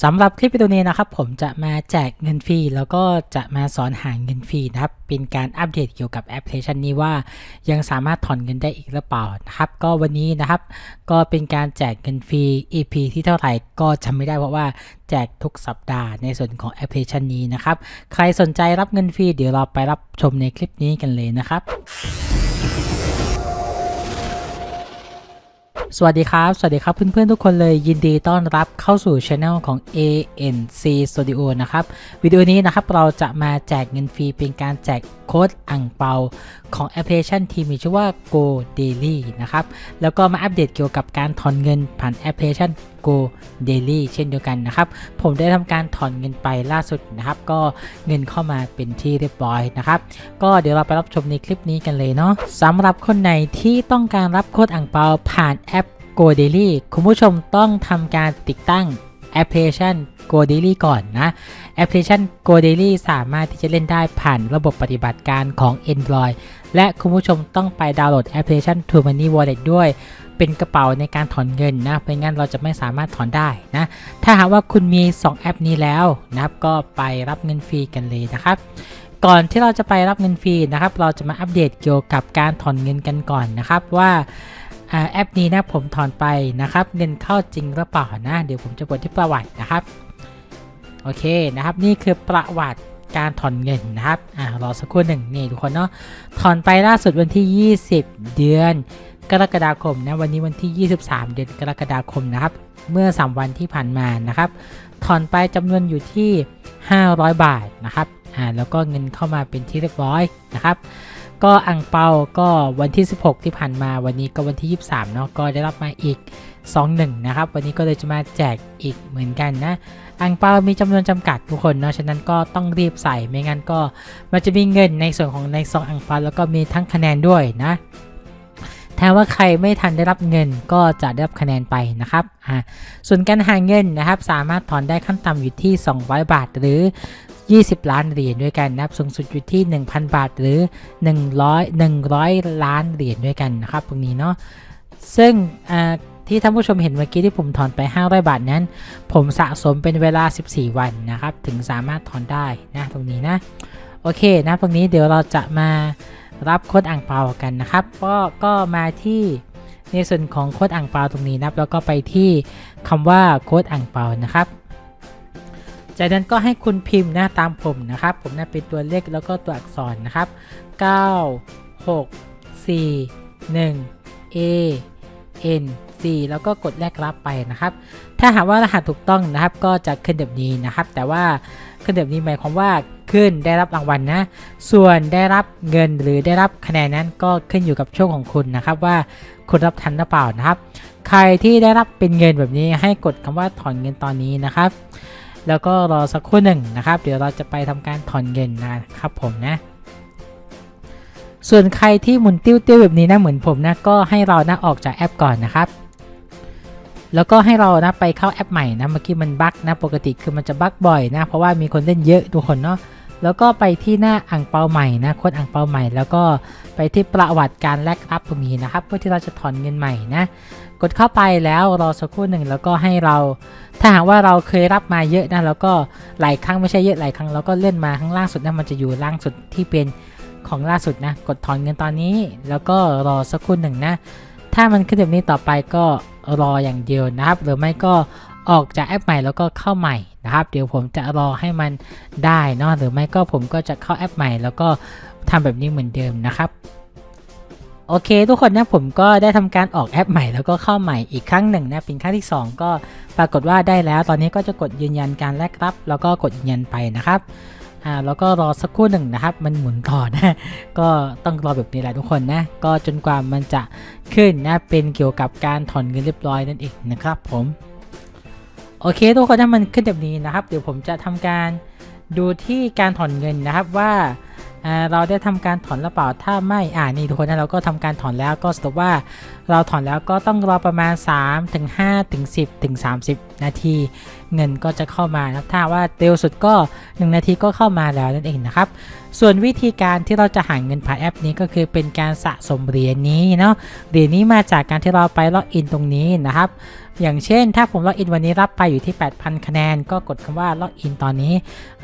สำหรับคลิปวิดีโอนี้นะครับ ผมจะมาแจกเงินฟรีแล้วก็จะมาสอนหาเงินฟรีนะครับ เป็นการอัปเดตเกี่ยวกับแอปพลิเคชันนี้ว่า ยังสามารถถอนเงินได้อีกหรือเปล่านะครับ ก็วันนี้นะครับ ก็เป็นการแจกเงินฟรี EP ที่เท่าไหร่ก็จำไม่ได้เพราะว่าแจกทุกสัปดาห์ในส่วนของแอปพลิเคชันนี้นะครับ ใครสนใจรับเงินฟรีเดี๋ยวเราไปรับชมในคลิปนี้กันเลยนะครับ สวัสดีครับ สวัสดีครับเพื่อนๆทุกคนเลยยินดีต้อนรับเข้าสู่ช anel ของ ANC Studio นะครับ วิดีโอนี้นะครับเราจะมาแจกเงินฟรีเป็นการแจกโค้ดอ่างเปา ของแอปพลิเคชันที่มีชื่อว่า Go Daily นะครับ แล้วก็มาอัปเดตเกี่ยวกับการถอนเงินผ่านแอปพลิเคชัน Go Daily เช่นเดียวกันนะครับ ผมได้ทำการถอนเงินไปล่าสุดนะครับ ก็เงินเข้ามาเป็นที่เรียบร้อยนะครับ ก็เดี๋ยวเราไปรับชมในคลิปนี้กันเลยเนาะสำหรับคนไหนที่ต้องการรับโค้ดอ่างเปาผ่านแอป Go Daily คุณผู้ชมต้องทำการติดตั้งแอปพลิเคชัน Go Daily ก่อนนะ แอปพลิเคชัน Go Daily สามารถที่จะเล่นได้ผ่านระบบปฏิบัติการของ Android และคุณผู้ชมต้องไปดาวน์โหลดแอปพลิเคชัน True Money Wallet ด้วย เป็นกระเป๋าในการถอนเงินนะไม่งั้นเราจะไม่สามารถถอนได้นะ ถ้าหากว่าคุณมี 2 แอปนี้แล้วนะครับก็ไปรับเงินฟรีกันเลยนะครับก่อนที่เราจะไปรับเงินฟรีนะครับ เราจะมาอัปเดตเกี่ยวกับการถอนเงินกันก่อนนะครับว่าอ่าแอปนี้นะผมถอนไปนะครับ เงินเข้าจริงหรือเปล่านะ เดี๋ยวผมจะกดที่ประวัตินะครับ โอเคนะครับ นี่คือประวัติ การถอนเงินนะครับอ่ารอสักครู่หนึ่งนี่ทุกคนเนาะถอนไปล่าสุดวันที่ 20 เดือน กรกฎาคมนะวันนี้วันที่ 23 เดือนกรกฎาคมนะครับ เมื่อ 3 วันที่ผ่านมานะครับถอนไปจำนวนอยู่ที่ 500 บาทนะครับอ่าแล้วก็เงินเข้ามาเป็นที่เรียบร้อยนะครับก็อังเปาก็วันที่ 16 ที่ผ่านมาวันนี้ก็วันที่ 23เนาะก็ได้รับมาอีก 21 นะครับ วันนี้ก็เลยจะมาแจกอีกเหมือนกันนะอังเปามีจำนวนจำกัดทุกคนเนาะฉะนั้นก็ต้องรีบใส่ไม่งั้นก็มันจะมีเงินในส่วนของในซองอังเปาแล้วก็มีทั้งคะแนนด้วยนะถ้าว่าใครไม่ทันได้รับเงินก็จะได้รับคะแนนไปนะครับอ่าส่วนการหาเงินนะครับ สามารถถอนได้ขั้นต่ำอยู่ที่ 200 บาทหรือ 20 ล้านเหรียญด้วยกันนะครับสูงสุดอยู่ที่ 1,000 บาทหรือ 100 100 ล้านเหรียญด้วยกันนะครับตรงนี้เนาะซึ่งอ่า ที่ท่านผู้ชมเห็นเมื่อกี้ที่ผมถอนไป 500 บาทนั้น ผมสะสมเป็นเวลา 14 วันนะครับ ถึงสามารถถอนได้นะตรงนี้นะ โอเคนะตรงนี้เดี๋ยวเราจะมารับโค้ดอ่างเปากันนะครับ ก็ก็มาที่ในส่วนของโค้ดอ่างเปาตรงนี้นะครับ แล้วก็ไปที่คำว่าโค้ดอ่างเปานะครับ จากนั้นก็ให้คุณพิมพ์นะตามผมนะครับ ผมนะเป็นตัวเลขแล้วก็ตัวอักษรนะครับ 9 6 4 1 A N 4แล้วก็กดแลกรับไปนะครับ ถ้าหากว่ารหัสถูกต้องนะครับก็จะขึ้นแบบนี้นะครับ แต่ว่าขึ้นแบบนี้หมายความว่าขึ้นได้รับรางวัลนะ ส่วนได้รับเงินหรือได้รับคะแนนนั้นก็ขึ้นอยู่กับโชคของคุณนะครับว่าคุณรับทันหรือเปล่านะครับ ใครที่ได้รับเป็นเงินแบบนี้ให้กดคำว่าถอนเงินตอนนี้นะครับ แล้วก็รอสักครู่หนึ่งนะครับ เดี๋ยวเราจะไปทำการถอนเงินนะครับผมนะ ส่วนใครที่หมุนติ้วๆแบบนี้นะเหมือนผมนะก็ให้เรานะออกจากแอปก่อนนะครับ แล้วก็ให้เรานะไปเข้าแอปใหม่นะเมื่อกี้มันบั๊กนะปกติคือมันจะบั๊กบ่อยนะเพราะว่ามีคนเล่นเยอะทุกคนเนาะแล้วก็ไปที่หน้าอ่างเปาใหม่นะค้ดอ่างเปาใหม่ แล้วก็ไปที่ประวัติการแลกรับตรงนี้นะครับ เพื่อที่เราจะถอนเงินใหม่นะ กดเข้าไปแล้วรอสักครู่หนึ่งแล้วก็ให้เรา ถ้าหากว่าเราเคยรับมาเยอะนะแล้วก็หลายครั้งไม่ใช่เยอะหลายครั้งแล้วก็เลื่อนมาข้างล่างสุดนะมันจะอยู่ล่างสุดที่เป็นของล่าสุดนะ กดถอนเงินตอนนี้ แล้วก็รอสักครู่หนึ่งนะ ถ้ามันขึ้นแบบนี้ต่อไปก็ รออย่างเดียวนะครับ หรือไม่ก็ออกจากแอปใหม่แล้วก็เข้าใหม่นะครับ เดี๋ยวผมจะรอให้มันได้นอะหรือไม่ก็ผมก็จะเข้าแอปใหม่ แล้วก็ทำแบบนี้เหมือนเดิมนะครับโอเค ทุกคนนะผมก็ได้ทำการออกแอปใหม่แล้วก็เข้าใหม่อีกครั้งหนึ่งนะเป็นครั้งที่ 2 ก็ปรากฏว่าได้แล้ว ตอนนี้ก็จะกดยืนยันการแลกรับ แล้วก็กดยืนยันไปนะครับ อ่าแล้วก็รอสักครู่หนึ่งนะครับ มันหมุนต่อนะก็ต้องรอแบบนี้แหละทุกคนนะ ก็จนกว่ามันจะขึ้นนะเป็นเกี่ยวกับการถอนเงินเรียบร้อยนั่นเองนะครับผมโอเคทุกคนถ้ามันขึ้นแบบนี้นะครับ เดี๋ยวผมจะทำการดูที่การถอนเงินนะครับว่าเราได้ทำการถอนหรือเปล่าถ้าไม่อ่านี่ทุกคนนะเราก็ทำการถอนแล้วก็สรุปว่าเราถอนแล้วก็ต้องรอประมาณ3ถึง5ถึง10ถึง30 นาที เงินก็จะเข้ามานะถ้าว่าเร็วสุดก็ 1 นาทีก็เข้ามาแล้วนั่นเองนะครับ ส่วนวิธีการที่เราจะหาเงินผ่านแอปนี้ก็คือเป็นการสะสมเหรียญนี้เนาะเหรียญนี้มาจากการที่เราไปล็อกอินตรงนี้นะครับ อย่างเช่น ถ้าผมล็อกอินวันนี้รับไปอยู่ที่ 8,000 คะแนน ก็กดคำว่าล็อกอินตอนนี้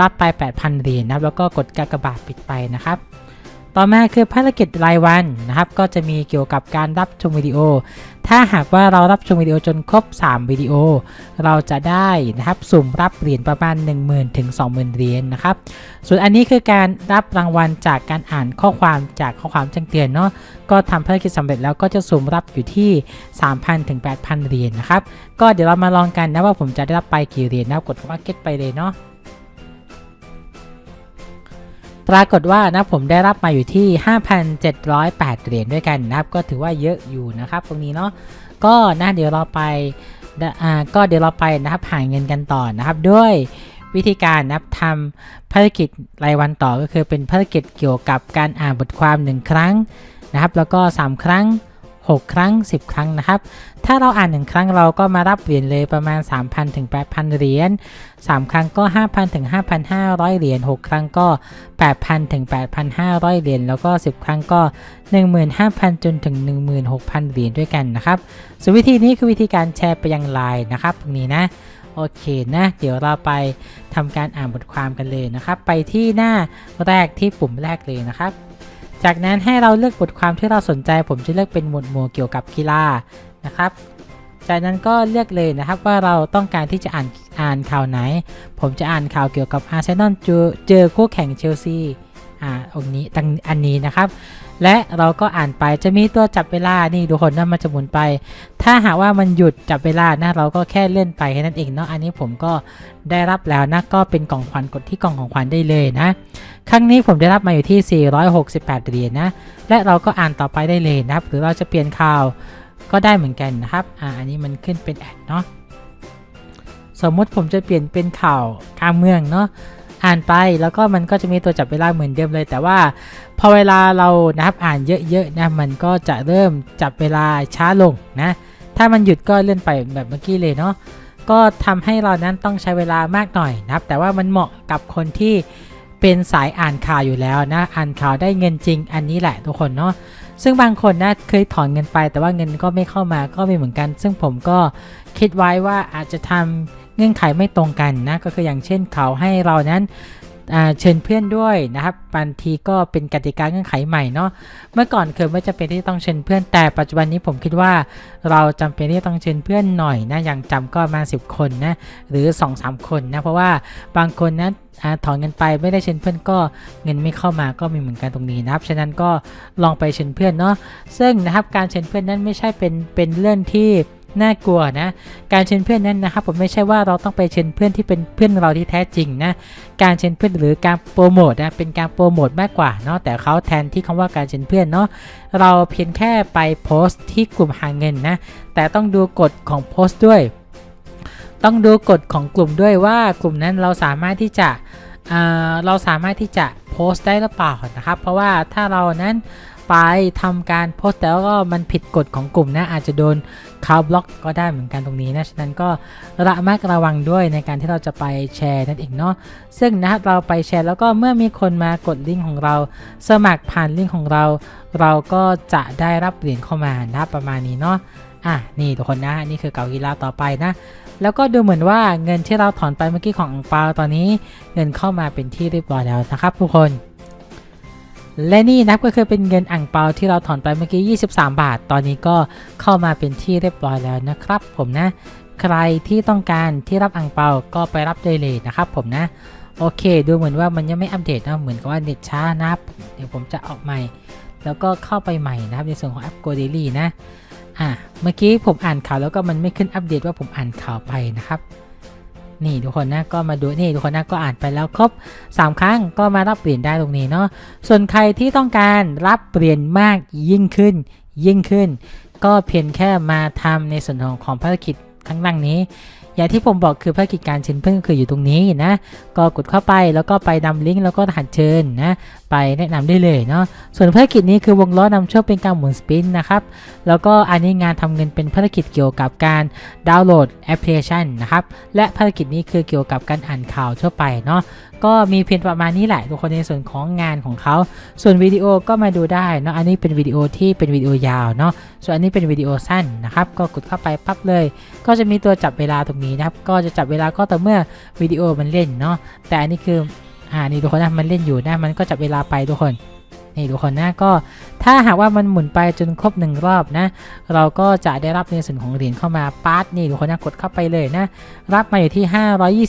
รับไป 8,000 เหรียญนะแล้วก็กดกากบาทปิดไปนะครับ ต่อมาคือภารกิจรายวันนะครับ ก็จะมีเกี่ยวกับการรับชมวิดีโอ ถ้าหากว่าเรารับชมวิดีโอจนครบ 3 วิดีโอ เราจะได้นะครับสุ่มรับเหรียญประมาณ 10,000ถึง20,000 เหรียญนะครับ ส่วนอันนี้คือการรับรางวัลจากการอ่านข้อความจากข้อความแจ้งเตือนเนาะ ก็ทำภารกิจสำเร็จแล้วก็จะสุ่มรับอยู่ที่ 3,000ถึง8,000 เหรียญนะครับ ก็เดี๋ยวเรามาลองกันนะว่าผมจะได้รับไปกี่เหรียญนะกดว่า get ไปเลยเนาะ ปรากฏว่านะผมได้รับมาอยู่ที่ 5,708 เหรียญด้วยกันนะครับ ก็ถือว่าเยอะอยู่นะครับตรงนี้เนาะก็นะเดี๋ยวเราไปอ่าก็เดี๋ยวเราไปนะครับหาเงินกันต่อนะครับด้วยวิธีการนะครับทำภารกิจรายวันต่อก็คือเป็นภารกิจเกี่ยวกับการอ่านบทความ 1 ครั้งนะครับ แล้วก็ 3 ครั้ง 6 ครั้ง 10 ครั้งนะครับ ถ้าเราอ่าน 1 ครั้งเราก็มารับเหรียญเลยประมาณ 3,000 ถึง 8,000 เหรียญ 3 ครั้งก็ 5,000 ถึง 5,500 เหรียญ 6 ครั้งก็ 8,000 ถึง 8,500 เหรียญ แล้วก็ 10 ครั้งก็ 15,000 จนถึง 16,000 เหรียญด้วยกันนะครับ ส่วนวิธีนี้คือวิธีการแชร์ไปยังไลน์นะครับตรงนี้นะโอเคนะ เดี๋ยวเราไปทำการอ่านบทความกันเลยนะครับ ไปที่หน้าแรกที่ปุ่มแรกเลยนะครับ จากนั้นให้เราเลือกบทความที่เราสนใจ ผมจะเลือกเป็นหมวดหมู่เกี่ยวกับกีฬานะครับ จากนั้นก็เลือกเลยนะครับว่าเราต้องการที่จะอ่านอ่านข่าวไหน ผมจะอ่านข่าวเกี่ยวกับอาร์เซนอลเจอเจอคู่แข่งเชลซี อ่าองนี้ตังอันนี้นะครับ และเราก็อ่านไปจะมีตัวจับเวลานี่ทุกคนนะมันจะหมุนไป ถ้าหากว่ามันหยุดจับเวลานะเราก็แค่เลื่อนไปแค่นั้นเองเนาะอันนี้ผมก็ได้รับแล้วนะก็เป็นกล่องขวัญกดที่กล่องของขวัญได้เลยนะ ครั้งนี้ผมได้รับมาอยู่ที่ 468เหรียญนะและเราก็อ่านต่อไปได้เลยนะครับ หรือเราจะเปลี่ยนข่าวก็ได้เหมือนกันนะครับอ่าอันนี้มันขึ้นเป็นแอดเนาะสมมติผมจะเปลี่ยนเป็นข่าวการเมืองเนาะ อ่านไปแล้วก็มันก็จะมีตัวจับเวลาเหมือนเดิมเลย แต่ว่าพอเวลาเรานะครับอ่านเยอะๆนะมันก็จะเริ่มจับเวลาช้าลงนะถ้ามันหยุดก็เลื่อนไปแบบเมื่อกี้เลยเนาะก็ทำให้เรานั้นต้องใช้เวลามากหน่อยนะครับแต่ว่ามันเหมาะกับคนที่เป็นสายอ่านข่าวอยู่แล้วนะอ่านข่าวได้เงินจริงอันนี้แหละทุกคนเนาะซึ่งบางคนนะเคยถอนเงินไป แต่ว่าเงินก็ไม่เข้ามาก็มีเหมือนกัน ซึ่งผมก็คิดไว้ว่าอาจจะทำ เงื่อนไขไม่ตรงกันนะก็คืออย่างเช่นเขาให้เรานั้นเชิญเพื่อนด้วยนะครับบางทีก็เป็นกติกาเงื่อนไขใหม่เนาะเมื่อก่อนเคยไม่จำเป็นที่ต้องเชิญเพื่อนแต่ปัจจุบันนี้ผมคิดว่า เราจำเป็นที่ต้องเชิญเพื่อนหน่อยนะอย่างจำก็มาณ10 คนนะหรือ 2-3 คนนะเพราะว่าบางคนนะอ่าถอนเงินไปไม่ได้เชิญเพื่อนก็เงินไม่เข้ามาก็มีเหมือนกันตรงนี้นะครับ ฉะนั้นก็ลองไปเชิญเพื่อนเนาะซึ่งนะครับการเชิญเพื่อนนั้นไม่ใช่เป็นเป็นเรื่องที่ น่ากลัวนะ การเชิญเพื่อนนั้นนะครับผมไม่ใช่ว่าเราต้องไปเชิญเพื่อนที่เป็นเพื่อนเราที่แท้จริงนะ การเชิญเพื่อนหรือการโปรโมทนะเป็นการโปรโมทมากกว่าเนาะแต่เขาแทนที่คำว่าการเชิญเพื่อนเนาะเราเพียงแค่ไปโพสต์ที่กลุ่มหาเงินนะ แต่ต้องดูกฎของโพสต์ด้วย ต้องดูกฎของกลุ่มด้วยว่ากลุ่มนั้นเราสามารถที่จะเราสามารถที่จะโพสต์ได้หรือเปล่านะครับ เพราะว่าถ้าเรานั้นไปทำการโพสต์แล้วก็มันผิดกฎของกลุ่มนะอาจจะโดน เขาบล็อกก็ได้เหมือนกันตรงนี้นะ ฉะนั้นก็ระมัดระวังด้วยในการที่เราจะไปแชร์นั่นเองเนาะ ซึ่งนะครับเราไปแชร์แล้วก็เมื่อมีคนมากดลิงก์ของเรา สมัครผ่านลิงก์ของเรา เราก็จะได้รับเหรียญเข้ามานะประมาณนี้เนาะ อะนี่ทุกคนนะนี่คือเกากีฬาต่อไปนะ แล้วก็ดูเหมือนว่าเงินที่เราถอนไปเมื่อกี้ของอังเปาตอนนี้ เงินเข้ามาเป็นที่เรียบร้อยแล้วนะครับทุกคน และนี่นับก็คือเป็นเงินอ่างเปาที่เราถอนไปเมื่อกี้ 23 บาท ตอนนี้ก็เข้ามาเป็นที่เรียบร้อยแล้วนะครับ ผมนะ ใครที่ต้องการที่รับอ่างเปาก็ไปรับได้เลยนะครับ ผมนะ โอเค ดูเหมือนว่ามันยังไม่อัปเดตนะ เหมือนกับว่าเน็ตช้านะเดี๋ยวผมจะออกใหม่ แล้วก็เข้าไปใหม่นะครับในส่วนของแอป Go Daily นะ อะ เมื่อกี้ผมอ่านข่าวแล้วก็มันไม่ขึ้นอัปเดตว่าผมอ่านข่าวไปนะครับ นี่ทุกคนนะก็มาดูนี่ทุกคนนะก็อ่านไปแล้วครบ 3 ครั้งก็มารับเหรียญได้ตรงนี้เนาะส่วนใครที่ต้องการรับเหรียญมากยิ่งขึ้น ยิ่งขึ้น ก็เพียงแค่มาทำในส่วนของของภารกิจข้างล่างนี้ อย่างที่ผมบอกคือภารกิจการเชิญเพื่อนคืออยู่ตรงนี้นะ ก็กดเข้าไปแล้วก็ไปนำลิงก์แล้วก็รหัสเชิญนะ ไปแนะนำได้เลยเนาะส่วนภารกิจนี้คือวงล้อนำโชคเป็นการหมุนสปินนะครับแล้วก็อันนี้งานทำเงินเป็นภารกิจเกี่ยวกับการดาวน์โหลดแอปพลิเคชันนะครับและภารกิจนี้คือเกี่ยวกับการอ่านข่าวทั่วไปเนาะก็มีเพียงประมาณนี้แหละทุกคนในส่วนของงานของเขา ส่วนวิดีโอก็มาดูได้เนาะอันนี้เป็นวิดีโอที่เป็นวิดีโอยาวเนาะส่วนอันนี้เป็นวิดีโอสั้นนะครับก็กดเข้าไปปั๊บเลย ก็จะมีตัวจับเวลาตรงนี้นะครับก็จะจับเวลาก็ต่อเมื่อวิดีโอมันเล่นเนาะแต่อันนี้คือ อ่านี่ทุกคนนะมันเล่นอยู่นะมันก็จับเวลาไปทุกคนนี่ทุกคนนะก็ถ้าหากว่ามันหมุนไปจนครบหนึ่งรอบนะ เราก็จะได้รับในส่วนของเหรียญเข้ามาปาร์ตนี่ทุกคนนะกดเข้าไปเลยนะ รับมาอยู่ที่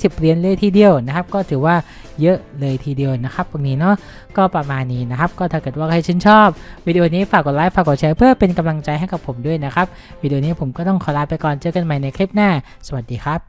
520 เหรียญเลยทีเดียวนะครับ ก็ถือว่าเยอะเลยทีเดียวนะครับตรงนี้เนาะก็ประมาณนี้นะครับ ก็ถ้าเกิดว่าใครชื่นชอบ วิดีโอนี้ฝากกดไลค์ฝากกดแชร์เพื่อเป็นกำลังใจให้กับผมด้วยนะครับวิดีโอนี้ผมก็ต้องขอลาไปก่อนเจอกันใหม่ในคลิปหน้า สวัสดีครับ